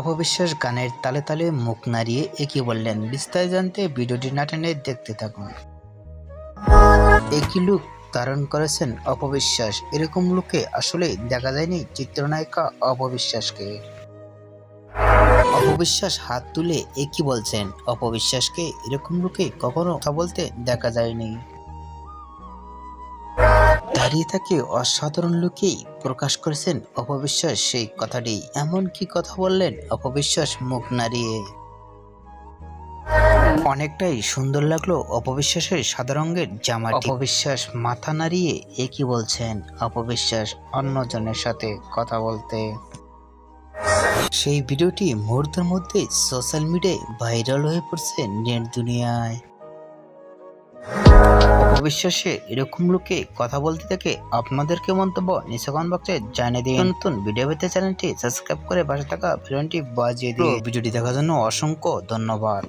অপবিশ্বাস গানের তালে তালে মুখ নাড়িয়ে একই বললেন বিস্তারিত জানতে ভিডিওটি না টেনে দেখতে থাকুন। একই লুক ধারণ করেছেন অপবিশ্বাস। এরকম লুকে আসলে দেখা যায়নি চিত্রনায়িকা অপবিশ্বাসকে। অপবিশ্বাস হাত তুলে একই বলছেন, অপবিশ্বাসকে এরকম লুকে কখনো কথা বলতে দেখা যায়নি। দাঁড়িয়ে থাকে অসাধারণ লুকেই প্রকাশ করেছেন অপবিশ্বাস সেই কথাটি। এমন কি কথা বললেন অপবিশ্বাস মুখ নাড়িয়ে। অনেকটাই সুন্দর লাগল অপবিশ্বাসের সাদা রঙের জামা অপবিশ্বাস মাথা নাড়িয়ে একই বলছেন? অপবিশ্বাস অন্যজনের সাথে কথা বলতে। সেই ভিডিওটি মুহূর্তের মধ্যে সোশ্যাল মিডিয়ায় ভাইরাল হয়ে পড়ছে নেট দুনিয়ায়। অপবিশ্বাসে এরকম লোকে কথা বলতে থেকে আপনাদেরকে মন্তব্য নিচে বক্সে জানিয়ে দিন। নতুন ভিডিও পেতে চ্যানেলটি সাবস্ক্রাইব করে পাশে থাকা বেলনটি বাজিয়ে দিয়ে ভিডিওটি দেখার জন্য অসংখ্য ধন্যবাদ।